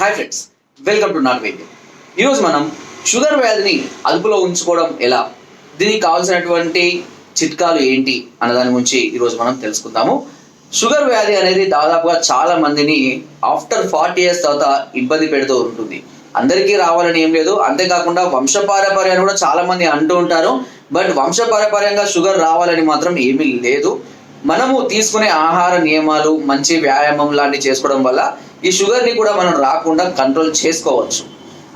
Hi friends welcome to నాట్ వైద్యం ఈరోజు మనం షుగర్ వ్యాధిని అదుపులో ఉంచుకోవడం ఎలా? దీనికి కావాల్సినటువంటి చిట్కాలు ఏంటి అన్న దాని గురించి ఈరోజు మనం తెలుసుకుందాము. షుగర్ వ్యాధి అనేది దాదాపుగా చాలా మందిని ఆఫ్టర్ ఫార్టీ ఇయర్స్ తర్వాత ఇబ్బంది పెడుతూ ఉంటుంది. అందరికీ రావాలని ఏం లేదు. అంతేకాకుండా వంశపారపర్యాన్ని కూడా చాలా మంది అంటూ ఉంటారు. బట్ వంశపారపర్యంగా షుగర్ రావాలని మాత్రం ఏమీ లేదు. మనము తీసుకునే ఆహార నియమాలు మంచి వ్యాయామం లాంటివి చేసుకోవడం వల్ల ఈ షుగర్ని కూడా మనం రాకుండా కంట్రోల్ చేసుకోవచ్చు.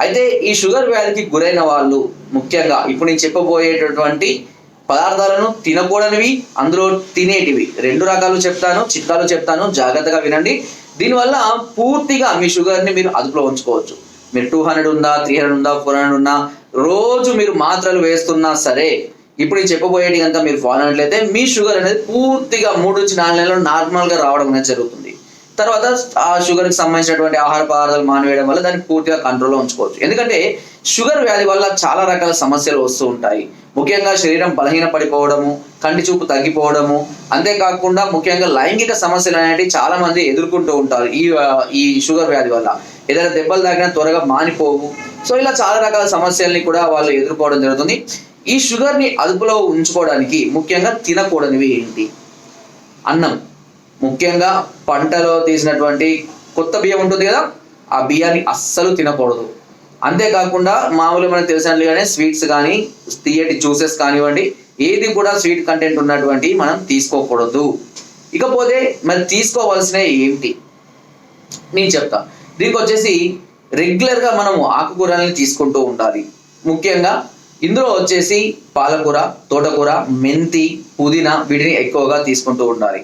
అయితే ఈ షుగర్ వ్యాధికి గురైన వాళ్ళు ముఖ్యంగా ఇప్పుడు నేను చెప్పబోయేటటువంటి పదార్థాలను తినకూడనివి అందులో తినేటివి. రెండు రకాలు చెప్తాను చిట్కాలు చెప్తాను జాగ్రత్తగా వినండి. దీనివల్ల పూర్తిగా మీ షుగర్ని మీరు అదుపులో ఉంచుకోవచ్చు. మీరు టూ హండ్రెడ్ ఉందా త్రీ హండ్రెడ్ ఉందా ఫోర్ హండ్రెడ్ ఉందా రోజు మీరు మాత్రలు వేస్తున్నా సరే ఇప్పుడు నేను చెప్పబోయేది కనుక మీరు ఫాలో అయినట్లయితే మీ షుగర్ అనేది పూర్తిగా మూడు నుంచి నాలుగు నెలలు నార్మల్గా రావడం అనేది జరుగుతుంది. తర్వాత ఆ షుగర్కి సంబంధించినటువంటి ఆహార పదార్థాలు మానివేయడం వల్ల దాన్ని పూర్తిగా కంట్రోల్లో ఉంచుకోవచ్చు. ఎందుకంటే షుగర్ వ్యాధి వల్ల చాలా రకాల సమస్యలు వస్తూ ఉంటాయి. ముఖ్యంగా శరీరం బలహీన పడిపోవడము కంటి చూపు తగ్గిపోవడము అంతేకాకుండా ముఖ్యంగా లైంగిక సమస్యలు అనేవి చాలా మంది ఎదుర్కొంటూ ఉంటారు ఈ ఈ షుగర్ వ్యాధి వల్ల. ఏదైనా దెబ్బలు తాకినా త్వరగా మానిపోవు. సో ఇలా చాలా రకాల సమస్యల్ని కూడా వాళ్ళు ఎదుర్కోవడం జరుగుతుంది. ఈ షుగర్ని అదుపులో ఉంచుకోవడానికి ముఖ్యంగా తినకూడనివి ఏంటి? అన్నం. ముఖ్యంగా పంటలో తీసినటువంటి కొత్త బియ్యం ఉంటుంది కదా ఆ బియ్యాన్ని అస్సలు తినకూడదు. అంతేకాకుండా మామూలుగా మనకు తెలిసినట్లుగానే స్వీట్స్ కానీ తీయటి జ్యూసెస్ కానివ్వండి ఏది కూడా స్వీట్ కంటెంట్ ఉన్నటువంటి మనం తీసుకోకూడదు. ఇకపోతే మరి తీసుకోవాల్సిన ఏంటి? నేను చెప్తా. దీనికి వచ్చేసి రెగ్యులర్గా మనము ఆకుకూరల్ని తీసుకుంటూ ఉండాలి. ముఖ్యంగా ఇందులో వచ్చేసి పాలకూర తోటకూర మెంతి పుదీనా వీటిని ఎక్కువగా తీసుకుంటూ ఉండాలి.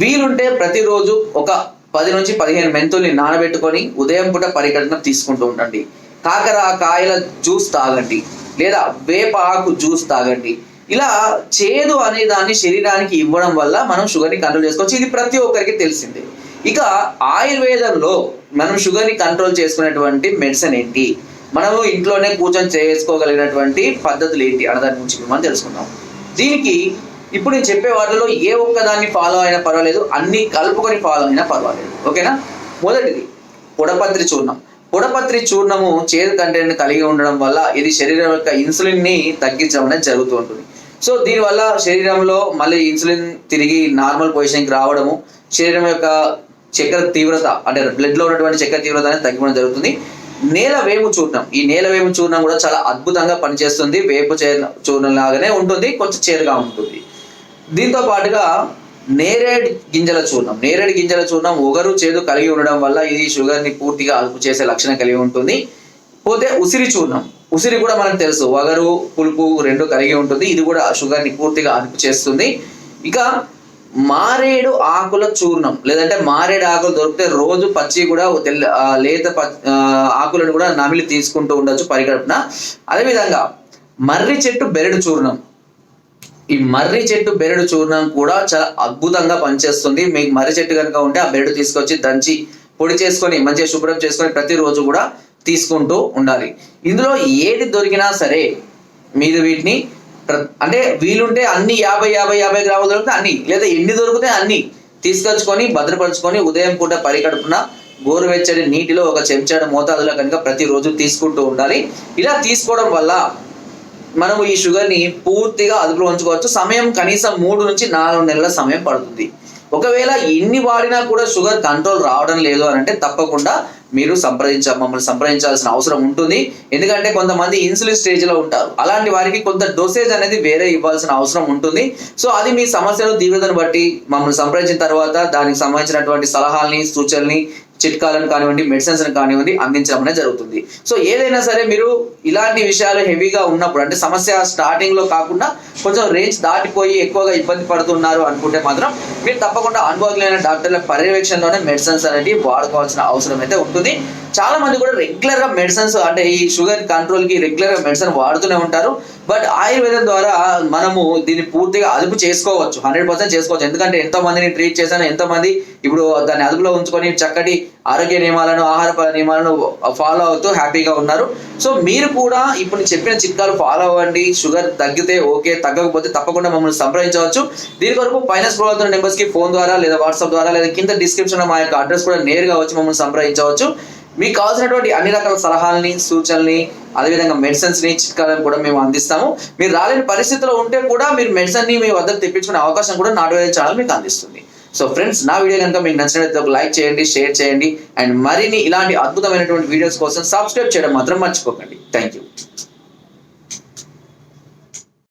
వీలుంటే ప్రతిరోజు ఒక పది నుంచి పదిహేను మెంతుల్ని నానబెట్టుకొని ఉదయం పూట పరిగణన తీసుకుంటూ ఉండండి. కాకర కాయల జ్యూస్ తాగండి. లేదా వేప ఆకు జ్యూస్ తాగండి. ఇలా చేదు అనే దాన్ని శరీరానికి ఇవ్వడం వల్ల మనం షుగర్ని కంట్రోల్ చేసుకోవచ్చు. ఇది ప్రతి ఒక్కరికి తెలిసిందే. ఇక ఆయుర్వేదంలో మనం షుగర్ని కంట్రోల్ చేసుకునేటువంటి మెడిసిన్ ఏంటి? మనము ఇంట్లోనే కూర్చొని చేసుకోగలిగినటువంటి పద్ధతులు ఏంటి? అన్న దాని గురించి మనం తెలుసుకుందాం. దీనికి ఇప్పుడు నేను చెప్పే వాటిలో ఏ ఒక్కదాన్ని ఫాలో అయినా పర్వాలేదు అన్ని కలుపుకొని ఫాలో అయినా పర్వాలేదు. ఓకేనా? మొదటిది పొడపత్రి చూర్ణం. పొడపత్రి చూర్ణము చేదు కంటెంట్ కలిగి ఉండడం వల్ల ఇది శరీరం యొక్క ఇన్సులిన్ని తగ్గించడం అనేది జరుగుతూ ఉంటుంది. సో దీనివల్ల శరీరంలో మళ్ళీ ఇన్సులిన్ తిరిగి నార్మల్ పొజిషన్కి రావడము శరీరం యొక్క చక్కెర తీవ్రత అంటే బ్లడ్లో ఉన్నటువంటి చక్కెర తీవ్రత అనేది తగ్గిపోవడం జరుగుతుంది. నేల వేము చూర్ణం. ఈ నేల వేము చూర్ణం కూడా చాలా అద్భుతంగా పనిచేస్తుంది. వేపు చే- చూర్ణం లాగానే ఉంటుంది కొంచెం చేదుగా ఉంటుంది. దీంతో పాటుగా నేరేడు గింజల చూర్ణం. నేరేడు గింజల చూర్ణం ఒగరు చేదు కలిగి ఉండడం వల్ల ఇది షుగర్ని పూర్తిగా అదుపు చేసే లక్షణం కలిగి ఉంటుంది. పోతే ఉసిరి చూర్ణం. ఉసిరి కూడా మనకు తెలుసు. వగరు పులుపు రెండు కలిగి ఉంటుంది. ఇది కూడా షుగర్ని పూర్తిగా అదుపు చేస్తుంది. ఇక మారేడు ఆకుల చూర్ణం. లేదంటే మారేడు ఆకులు దొరికితే రోజు పచ్చి కూడా తెల్ల లేత ఆకులను కూడా నమిలి తీసుకుంటూ ఉండొచ్చు పరిగణన. అదేవిధంగా మర్రి చెట్టు బెరడు చూర్ణం. ఈ మర్రి చెట్టు బెరడు చూర్ణం కూడా చాలా అద్భుతంగా పనిచేస్తుంది. మీకు మర్రి చెట్టు కనుక ఉంటే ఆ బెరడు తీసుకొచ్చి దంచి పొడి చేసుకొని మంచిగా శుభ్రం చేసుకొని ప్రతిరోజు కూడా తీసుకుంటూ ఉండాలి. ఇందులో ఏది దొరికినా సరే మీరు వీటిని ప్ర- అంటే వీలుంటే అన్ని యాభై యాభై యాభై గ్రాములు దొరికితే అన్ని. లేదా ఎన్ని దొరికితే అన్ని తీసుకొచ్చుకొని భద్రపరచుకొని ఉదయం పూట పరికడుపున గోరువెచ్చని నీటిలో ఒక చెంచాడు మోతాదులో కనుక ప్రతిరోజు తీసుకుంటూ ఉండాలి. ఇలా తీసుకోవడం వల్ల మనము ఈ షుగర్ని పూర్తిగా అదుపులో ఉంచుకోవచ్చు. సమయం కనీసం మూడు నుంచి నాలుగు నెలల సమయం పడుతుంది. ఒకవేళ ఎన్ని వాడినా కూడా షుగర్ కంట్రోల్ రావడం లేదు అని అంటే తప్పకుండా మీరు సంప్రదించ మమ్మల్ని సంప్రదించాల్సిన అవసరం ఉంటుంది. ఎందుకంటే కొంతమంది ఇన్సులిన్ స్టేజ్లో ఉంటారు. అలాంటి వారికి కొంత డోసేజ్ అనేది వేరే ఇవ్వాల్సిన అవసరం ఉంటుంది. సో అది మీ సమస్యలు తీవ్రతను బట్టి మమ్మల్ని సంప్రదించిన తర్వాత దానికి సంబంధించినటువంటి సలహాలని సూచనల్ని చిట్కాలను కానివ్వండి మెడిసిన్స్ కానివ్వండి అందించడం అనేది జరుగుతుంది. సో ఏదైనా సరే మీరు ఇలాంటి విషయాలు హెవీగా ఉన్నప్పుడు అంటే సమస్య స్టార్టింగ్లో కాకుండా కొంచెం రేంజ్ దాటిపోయి ఎక్కువగా ఇబ్బంది పడుతున్నారు అనుకుంటే మాత్రం మీరు తప్పకుండా అనుభవజ్ఞులైన డాక్టర్ల పర్యవేక్షణలోనే మెడిసిన్స్ అనేది వాడుకోవాల్సిన అవసరం అయితే ఉంటుంది. చాలా మంది కూడా రెగ్యులర్గా మెడిసిన్స్ అంటే ఈ షుగర్ కంట్రోల్కి రెగ్యులర్గా మెడిసిన్ వాడుతూనే ఉంటారు. బట్ ఆయుర్వేదం ద్వారా మనము దీన్ని పూర్తిగా అదుపు చేసుకోవచ్చు. హండ్రెడ్ పర్సెంట్ చేసుకోవచ్చు. ఎందుకంటే ఎంతో మందిని ట్రీట్ చేశాను ఎంతో మంది ఇప్పుడు దాన్ని అదుపులో ఉంచుకొని చక్కటి ఆరోగ్య నియమాలను ఆహార నియమాలను ఫాలో అవుతూ హ్యాపీగా ఉన్నారు. సో మీరు కూడా ఇప్పుడు చెప్పిన చిట్కాలు ఫాలో అవ్వండి. షుగర్ తగ్గితే ఓకే తగ్గకపోతే తప్పకుండా మమ్మల్ని సంప్రదించవచ్చు. దీని కొరకు పైన స్క్రోల్ అవుతున్న నెంబర్స్కి ఫోన్ ద్వారా లేదా వాట్సాప్ ద్వారా లేదా కింద డిస్క్రిప్షన్ మా యొక్క అడ్రస్ కూడా నేరుగా వచ్చి మమ్మల్ని సంప్రదించవచ్చు. మీకు కావాల్సినటువంటి అన్ని రకాల సలహాలని సూచనల్ని అదేవిధంగా మెడిసిన్స్ని చిట్కాలను కూడా మేము అందిస్తాము. మీరు రాలేని పరిస్థితిలో ఉంటే కూడా మీరు మెడిసిన్ని మీ వద్దకు తెప్పించుకునే అవకాశం కూడా నాటు వైద్య ఛానల్ మీకు అందిస్తుంది. సో ఫ్రెండ్స్ నా వీడియో కనుక మీకు నచ్చినట్లయితే ఒక లైక్ చేయండి షేర్ చేయండి అండ్ మరిన్ని ఇలాంటి అద్భుతమైనటువంటి వీడియోస్ కోసం సబ్స్క్రైబ్ చేయడం మాత్రం మర్చిపోకండి. Thank you